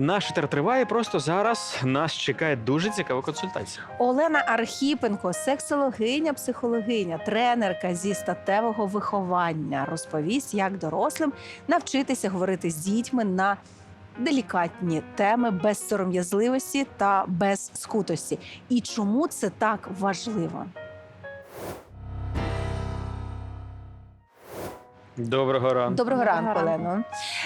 Наш етер триває. Просто зараз нас чекає дуже цікава консультація. Олена Архіпенко, сексологиня, психологиня, тренерка зі статевого виховання, розповість, як дорослим навчитися говорити з дітьми на делікатні теми без сором'язливості та без скутості. І чому це так важливо? Доброго ранку. Доброго Доброго ранку, ранку. Олено.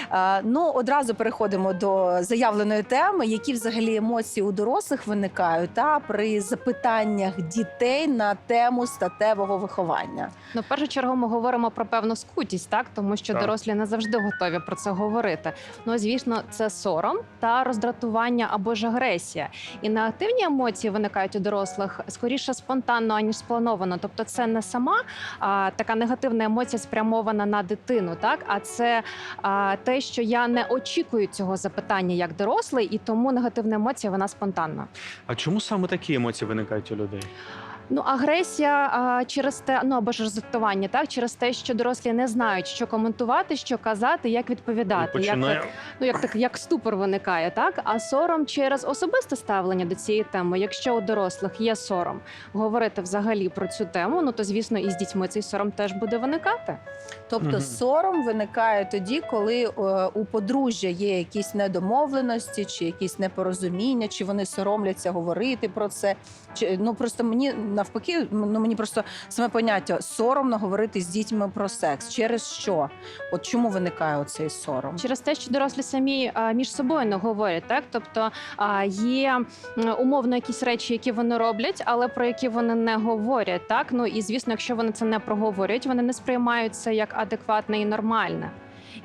А, ну, одразу переходимо до заявленої теми. Які взагалі емоції у дорослих виникають та при запитаннях дітей на тему статевого виховання? Ну, в першу чергу ми говоримо про певну скутість, так тому що Так. дорослі не завжди готові про це говорити. Ну, звісно, це сором та роздратування або ж агресія. І негативні емоції виникають у дорослих скоріше спонтанно аніж сплановано. Тобто, це не сама а, така негативна емоція спрямована на дитину, так а це а, те, що я не очікую цього запитання як дорослий, і тому негативна емоція вона спонтанна. А чому саме такі емоції виникають у людей? Ну, агресія а, через те, ну або ж роздратування, так через те, що дорослі не знають, що коментувати, що казати, як відповідати. Починає... Як, ну як так, як ступор виникає, так а сором через особисте ставлення до цієї теми. Якщо у дорослих є сором говорити взагалі про цю тему, ну то звісно, і з дітьми цей сором теж буде виникати. Тобто Мгм. сором виникає тоді, коли е, у подружжя є якісь недомовленості, чи якісь непорозуміння, чи вони соромляться говорити про це. Чи ну просто мені навпаки, ну мені просто саме поняття соромно говорити з дітьми про секс. Через що? От чому виникає оцей сором? Через те, що дорослі самі а, між собою не говорять, так тобто а, є умовно якісь речі, які вони роблять, але про які вони не говорять. Так ну і звісно, якщо вони це не проговорюють, вони не сприймають це як адекватне і нормальне.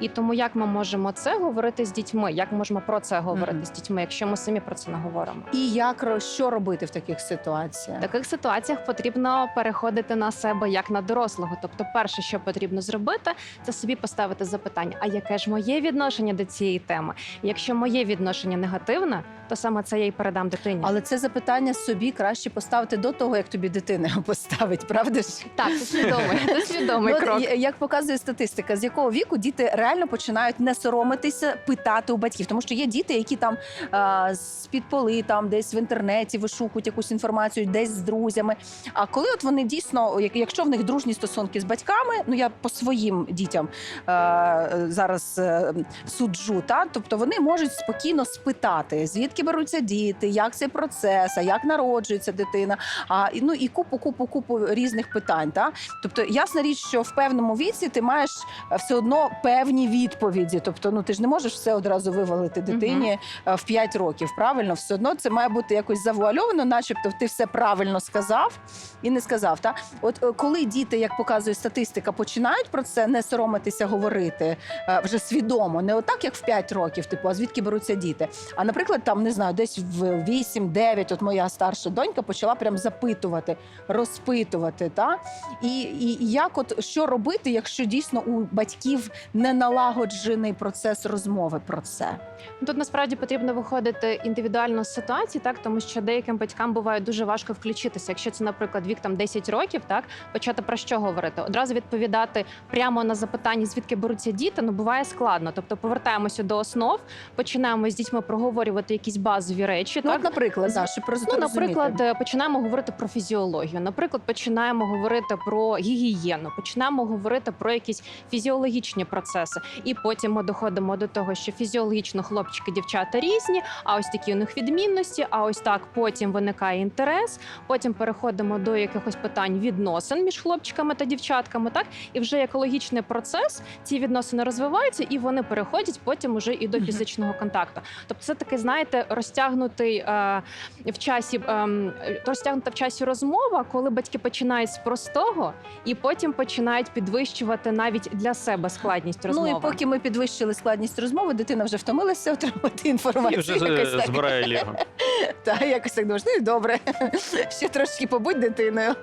І тому як ми можемо це говорити з дітьми? Як можемо про це говорити Мгм. з дітьми, якщо ми самі про це не говоримо? І як що робити в таких ситуаціях? В таких ситуаціях потрібно переходити на себе як на дорослого. Тобто, перше, що потрібно зробити, це собі поставити запитання: а яке ж моє відношення до цієї теми? Якщо моє відношення негативне, то саме це я й передам дитині. Але це запитання собі краще поставити до того, як тобі дитина поставить, правда ж? так, це свідомий, це свідомий Ну, крок. як показує статистика, з якого віку діти реально починають не соромитися питати у батьків, тому що є діти, які там а, з-під поли, там десь в інтернеті вишукують якусь інформацію, десь з друзями. А коли от вони дійсно, якщо в них дружні стосунки з батьками, ну я по своїм дітям е, зараз е, суджу, та тобто вони можуть спокійно спитати, звідки беруться діти, як цей процес, а як народжується дитина, а ну і купу, купу, купу різних питань. Та тобто, ясна річ, що в певному віці ти маєш е, все одно певні відповіді. Тобто, ну ти ж не можеш все одразу вивалити дитині е, в 5 років. Правильно, все одно це має бути якось завуальовано, начебто ти все правильно сказав і не сказав. Та от е, коли діти, як показує статистика, починають про це не соромитися говорити е, вже свідомо, не отак, як в 5 років, типу, а звідки беруться діти. А наприклад, там не знаю, десь в 8-9, от моя старша донька почала прям запитувати, розпитувати. Та? І і як от що робити, якщо дійсно у батьків не налагоджений процес розмови про це? Ну, Тут насправді потрібно виходити індивідуально з ситуації, так тому що деяким батькам буває дуже важко включитися. Якщо це, наприклад, вік там 10 років, так почати про що говорити? Одразу відповідати прямо на запитання, звідки беруться діти, ну буває складно. Тобто повертаємося до основ, починаємо з дітьми проговорювати якісь базові речі. Ну, так от, наприклад, да, щоб Ну, розуміти. наприклад, е, починаємо говорити про фізіологію. Наприклад, починаємо говорити про гігієну, починаємо говорити про якісь фізіологічні процеси. І потім ми доходимо до того, що фізіологічно хлопчики, дівчата різні, а ось такі у них відмінності. А ось так потім виникає інтерес. Потім переходимо до якихось питань відносин між хлопчиками та дівчатками. Так і вже екологічний процес, ці відносини розвиваються, і вони переходять потім уже і до фізичного контакту. Тобто, це такий, знаєте, розтягнутий. Е, в часі ем, розтягнута в часі розмова, коли батьки починають з простого і потім починають підвищувати навіть для себе складність розмови. Ну і поки ми підвищили складність розмови, дитина вже втомилася отримати інформацію. І вже якось е, так. збирає лего. Та якось так думаєш, ну і добре. Ще трошки побудь дитиною.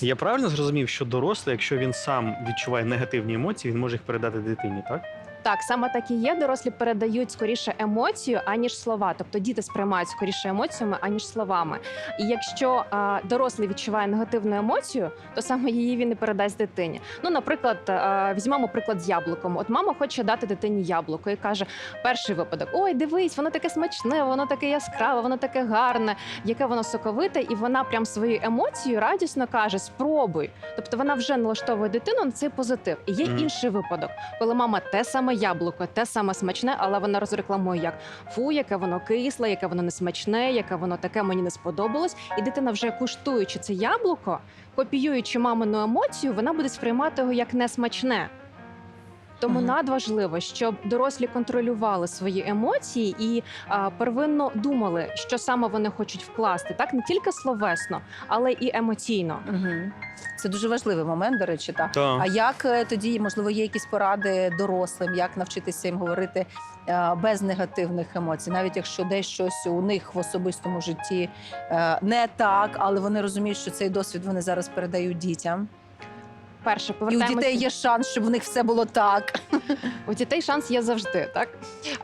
Я правильно зрозумів, що дорослий, якщо він сам відчуває негативні емоції, він може їх передати дитині, так? Так, саме так і є. Дорослі передають скоріше емоцію, аніж слова. Тобто діти сприймають скоріше емоціями, аніж словами. І якщо а, дорослий відчуває негативну емоцію, то саме її він і передасть дитині. Ну, наприклад, а, візьмемо приклад з яблуком. От мама хоче дати дитині яблуко і каже: перший випадок: Ой, дивись, воно таке смачне, воно таке яскраве, воно таке гарне, яке воно соковите, і вона прям свою емоцію радісно каже: спробуй. Тобто вона вже налаштовує дитину на цей позитив. І є інший випадок, коли мама те саме яблуко, те саме смачне, але вона розрекламує як фу, яке воно кисле, яке воно не смачне, яке воно таке мені не сподобалось. І дитина, вже куштуючи це яблуко, копіюючи мамину емоцію, вона буде сприймати його як несмачне. Тому Мгм. надважливо, щоб дорослі контролювали свої емоції і а, первинно думали, що саме вони хочуть вкласти, так не тільки словесно, але і емоційно. Угу. Це дуже важливий момент, до речі, так. Так. А як е, тоді, можливо, є якісь поради дорослим, як навчитися їм говорити е, без негативних емоцій, навіть якщо десь щось у них в особистому житті е, не так, але вони розуміють, що цей досвід вони зараз передають дітям, Перше і у повертаємося. дітей є шанс, щоб в них все було так. У дітей шанс є завжди, так?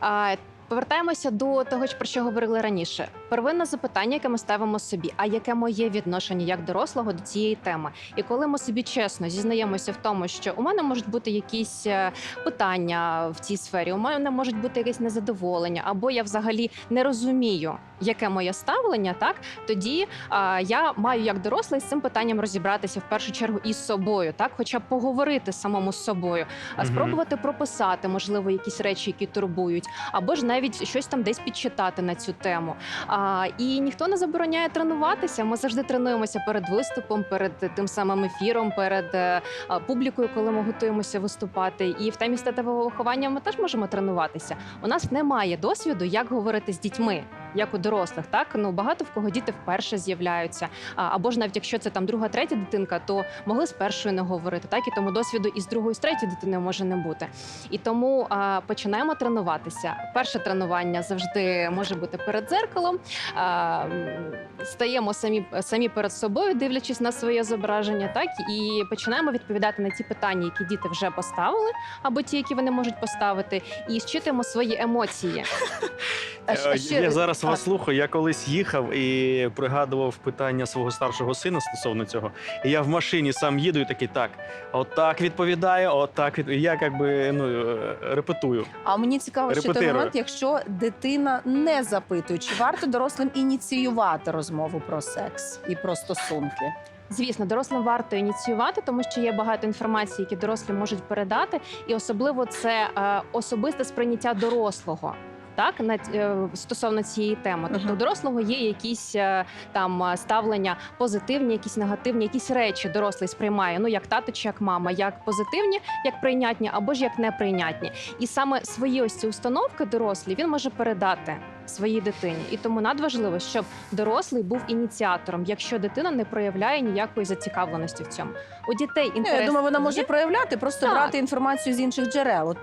А, повертаємося до того, про що говорили раніше. Первинне запитання, яке ми ставимо собі, а яке моє відношення як дорослого до цієї теми? І коли ми собі чесно зізнаємося в тому, що у мене можуть бути якісь е, питання в цій сфері, у мене можуть бути якесь незадоволення, або я взагалі не розумію, яке моє ставлення, так тоді а, я маю як дорослий з цим питанням розібратися в першу чергу із собою, так, хоча б поговорити самому з собою, а спробувати прописати, можливо, якісь речі, які турбують, або ж навіть щось там десь підчитати на цю тему. А, і ніхто не забороняє тренуватися. Ми завжди тренуємося перед виступом, перед тим самим ефіром, перед е, публікою, коли ми готуємося виступати. І в темі статевого виховання ми теж можемо тренуватися. У нас немає досвіду, як говорити з дітьми. Як у дорослих, так ну багато в кого діти вперше з'являються. Або ж навіть якщо це там друга, третя дитинка, то могли з першою не говорити, так і тому досвіду і з другою, з третьою дитиною може не бути. І тому а, починаємо тренуватися. Перше тренування завжди може бути перед дзеркалом. А, стаємо самі самі перед собою, дивлячись на своє зображення, так і починаємо відповідати на ті питання, які діти вже поставили, або ті, які вони можуть поставити, і щитуємо свої емоції. Е, Я зараз вас так. слухаю. Я колись їхав і пригадував питання свого старшого сина стосовно цього. І я в машині сам їду і такий так, отак відповідаю, отак від... І Я якби ну е, репетую. А мені цікаво, ще той Репетирую. момент, якщо дитина не запитує, чи варто дорослим ініціювати розмову про секс і про стосунки? Звісно, дорослим варто ініціювати, тому що є багато інформації, які дорослі можуть передати, і особливо це е, особисте сприйняття дорослого. Так, на е, стосовно цієї теми, тобто у дорослого є якісь е, там е, ставлення позитивні, якісь негативні, якісь речі дорослий сприймає. Ну як тато чи як мама, як позитивні, як прийнятні, або ж як неприйнятні. І саме свої ось ці установки дорослі він може передати своїй дитині. І тому надважливо, щоб дорослий був ініціатором, якщо дитина не проявляє ніякої зацікавленості в цьому. У дітей Ну, інтерес я думаю, вона може є. проявляти, просто Так. брати інформацію з інших джерел. От,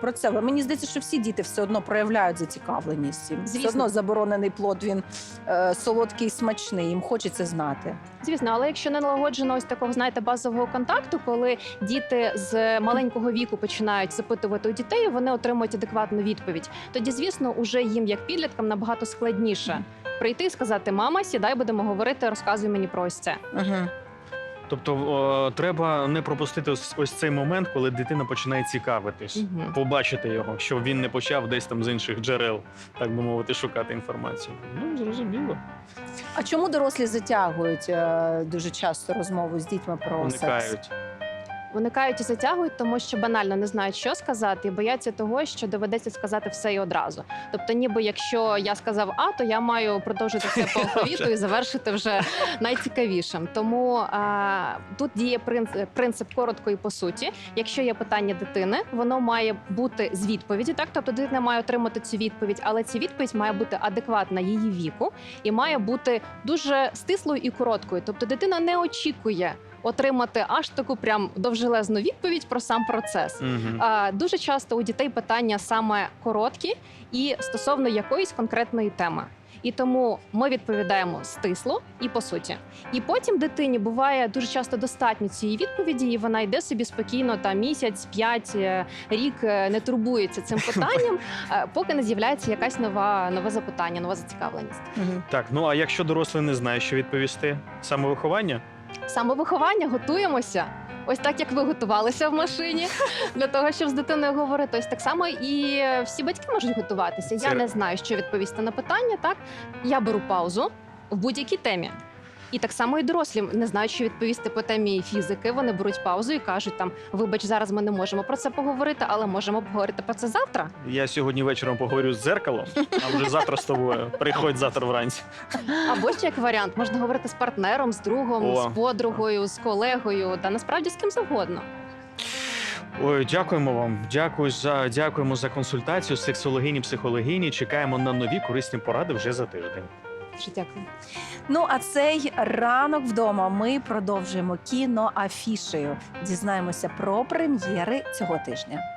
про це мені здається, що всі діти все одно проявляють зацікавленість. Звісно. Все одно заборонений плод він е, солодкий смачний. Їм хочеться знати. Звісно, але якщо не налагоджено ось такого, знаєте, базового контакту, коли діти з маленького віку починають запитувати у дітей, вони отримують адекватну відповідь. Тоді, звісно, уже їм, як підліткам, набагато складніше прийти і сказати: Мама, сідай, будемо говорити, розказуй мені про ось це. Угу. Тобто о, треба не пропустити ось, ось цей момент, коли дитина починає цікавитись. Мгм. Побачити його, щоб він не почав десь там з інших джерел, так би мовити, шукати інформацію. Ну зрозуміло. А чому дорослі затягують е, дуже часто розмову з дітьми про секс? Уникають. Виникають і затягують, тому що банально не знають, що сказати, і бояться того, що доведеться сказати все і одразу. Тобто, ніби якщо я сказав А, то я маю продовжити це по алфавіту і завершити вже найцікавішим. Тому а, тут діє принцип, принцип коротко і по суті. Якщо є питання дитини, воно має бути з відповіді. Так, тобто дитина має отримати цю відповідь, але ця відповідь має бути адекватна її віку і має бути дуже стислою і короткою. Тобто, дитина не очікує отримати аж таку прям довжелезну відповідь про сам процес. Угу. А, Дуже часто у дітей питання саме короткі і стосовно якоїсь конкретної теми. І тому ми відповідаємо стисло і по суті. І потім дитині буває дуже часто достатньо цієї відповіді, і вона йде собі спокійно та місяць, п'ять, е, рік е, не турбується цим питанням, е, поки не з'являється якась нова нове запитання, нова зацікавленість. Так, ну а якщо дорослий не знає, що відповісти, самовиховання? Самовиховання готуємося. Ось так, як ви готувалися в машині для того, щоб з дитиною говорити. Ось так само і всі батьки можуть готуватися. Це- Я не знаю, що відповісти на питання. Так я беру паузу в будь-якій темі. І так само і дорослі не знають, що відповісти по темі фізики. Вони беруть паузу і кажуть там: вибач, зараз ми не можемо про це поговорити, але можемо поговорити про це завтра. Я сьогодні вечором поговорю з дзеркалом, а вже завтра з тобою. Приходь завтра вранці. Або ще як варіант, можна говорити з партнером, з другом, О. з подругою, з колегою, та насправді з ким завгодно. Ой, дякуємо вам. Дякую за дякуємо за консультацію. Сексологині, психологині. Чекаємо на нові корисні поради вже за тиждень. Дуже дякую. Ну а цей ранок вдома ми продовжуємо кіноафішею. Дізнаємося про прем'єри цього тижня.